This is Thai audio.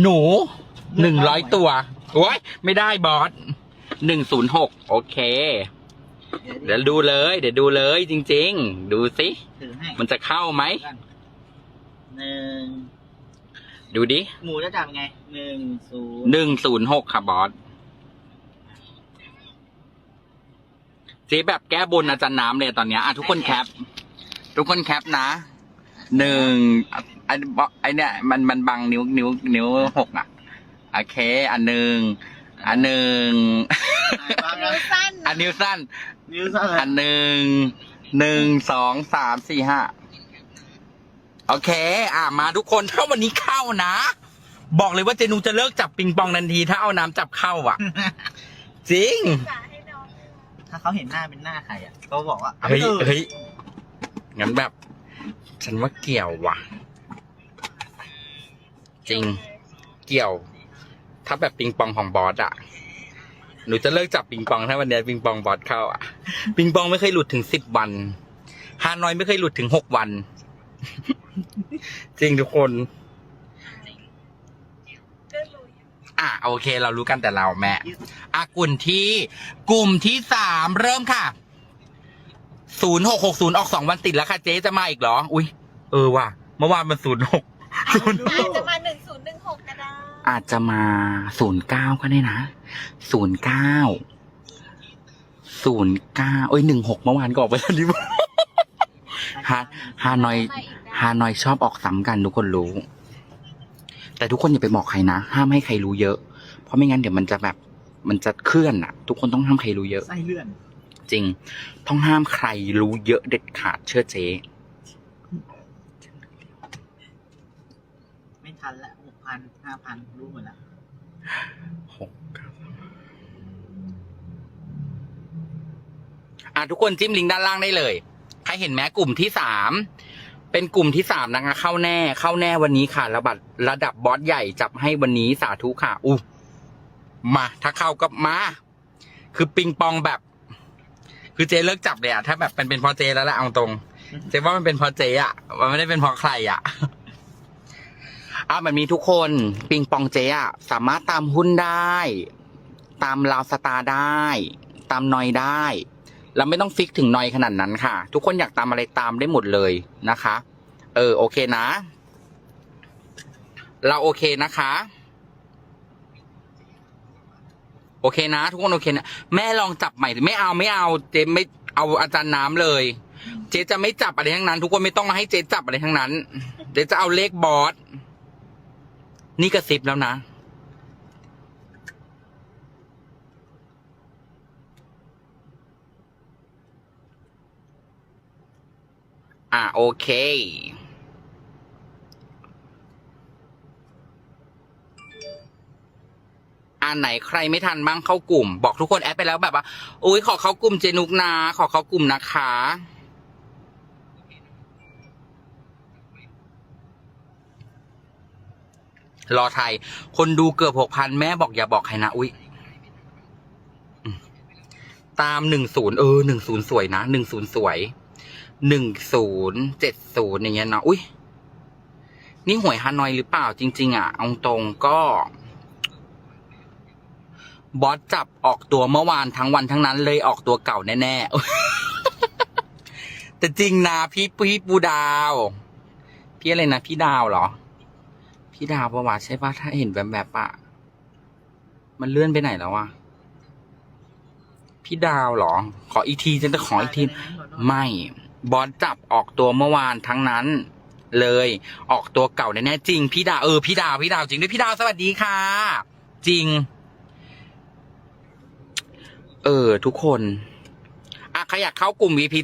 หนูหนึ่งร้อยตัวโอ้ยไม่ได้บอสหนึ่งศูนย์หกโอเค เดี๋ยวดูเลย เดี๋ยวดูเลยจริง ๆ ดูสิ ถือให้มันจะเข้าไหม หนึ่งดูดิหมูจะจับยังไงหนึ่งศูนย์หนึ่งศูนย์หกค่ะบอสเจ๊แบบแก้บนอาจารย์น้ำเลยตอนเนี้ยอะทุกคนแคป ทุกคนแคปนะหนึ่งอะ ไอ้บอสไอเนี่ยมันมันบังนิ้วนิ้วนิ้วหกอะโอเค อันหนึ่งอันหนึ่งนิ้วสั้นอันนิ้วสั้น นิ้วสั้นเลอัยนหนึ่งหนึ่งสองสามสี่ห้าโอเค อะมาทุกคนถ้าวันนี้เข้านะ บอกเลยว่าเจนูจะเลิกจับปิงปองทันทีถ้าเอาน้ำจับเข้าอะ จริงจ่าให้น้องถ้าเขาเห็นหน้าเป็นหน้าใครอะเขาบอกว่าเฮ้ยอาไปถอะ เฮ้ย งั้นแบบ ฉันว่าเกี่ยวว่ะ จริงเกี่ยว ถ้าแบบปิงปองของบอสอะหนูจะเลิกจับปิงปองถ้าวันนี้ปิงปองบอสเข้าอะปิงปองไม่เคยหลุดถึงสิบวันฮานอยไม่เคยหลุดถึงหกวัน จริงทุกคนอะโอเค เรารู้กันแต่เราแม่อะกลุ่มที่กลุ่มที่สามเริ่มค่ะศูนย์หกหกศูนย์ออกสองวันติดแล้วค่ะเจ๊จะมาอีกเหรอ อุ้ยเออว่ะเมื่อวานมันศูนย์หกศูนย์จจะมาหนึ่ง อาจจะมาศูนย์เก้าก็ได้นะศูนย์เก้าศูนย์เก้าเอ้ยหนึ่งหกเมื่อวานก็ออกไปแล้วนี่หว่าฮาฮานอยมาอีกนะฮานอยชอบออกซ้ำกันทุกคนรู้ แต่ทุกคนอย่าไปบอกใครนะ ห้ามให้ใครรู้เยอะ เพราะไม่งั้นเดี๋ยวมันจะแบบมันจะเคลื่อนอะทุกคนต้องห้ามใครรู้เยอะ ไส้เลื่อน จริง ต้องห้ามใครรู้เยอะเด็ดขาดเชื่อเจ๊ ไม่ทันละ ห้าพันรู้หมดละหกเก้าอะทุกคนจิ้มลิงก์ด้านล่างได้เลย ใครเห็นไหมกลุ่มที่สามเป็นกลุ่มที่สามนะคะเข้าแน่เข้าแน่วันนี้ค่ะ ระดับระดับบอสใหญ่จับให้วันนี้สาธุค่ะอู้มาถ้าเข้าก็มา คือปิงปองแบบ คือเจเลิกจับเลยอะถ้าแบบเป็นเป็นพอเจแล้วแหละเอาตรง เจว่ามันเป็นพอเจอะมันไม่ได้เป็นพอใครอะ อะมันมีทุกคนปิงปองเจอะสามารถตามหุ้นได้ ตามลาวสตาร์ได้ ตามนอยได้เราไม่ต้องฟิกถึงนอยขนาดนั้นค่ะ ทุกคนอยากตามอะไรตามได้หมดเลยนะคะ เออโอเคนะ เราโอเคนะคะ โอเคนะ ทุกคนโอเคนะแม่ลองจับใหม่ไม่เอาไม่เอาเจ๊ไม่เอาอาจารย์น้ำเลย เจ๊จะไม่จับอะไรทั้งนั้น ทุกคนไม่ต้องมาให้เจ๊จับอะไรทั้งนั้น เจ๊จะเอาเลขบอส นี่กระซิบแล้วนะ อะโอเคอันไหนใครไม่ทันบ้างเข้ากลุ่ม บอกทุกคนแอดไปแล้วแบบว่า อุ้ยขอเข้ากลุ่มเจนุกนา ขอเข้ากลุ่มนะคะ รอไทย คนดูเกือบหกพันแม่บอกอย่าบอกใครนะ อุ้ยตามหนึ่งศูนย์เออหนึ่งศูนย์สวยนะหนึ่งศูนย์สวยหนึ่งศูนย์เจ็ดศูนย์อย่างเงี้ยนะอุ้ยนี่หวยฮานอยหรือเปล่าจริง ๆ อะเอาตรงก็บอสจับออกตัวเมื่อวานทั้งวันทั้งนั้นเลยออกตัวเก่าแน่ๆแต่จริงนะพี่พี่ปูดาว พี่อะไรนะ พี่ดาวเหรอ พี่ดาวประวัติใช่ปะถ้าเห็นแบบแบบๆอะมันเลื่อนไปไหนแล้ววะพี่ดาวเหรอ ขออีกทีจะขออีกที ไม่บอสจับออกตัวเมื่อวานทั้งนั้น เลยออกตัวเก่าแน่ๆจริง พี่ดาวเออพี่ดาวพี่ดาวจริงด้วยพี่ดาวสวัสดีค่ะ จริง เออ ทุกคนอะใครอยากเข้ากลุ่ม VP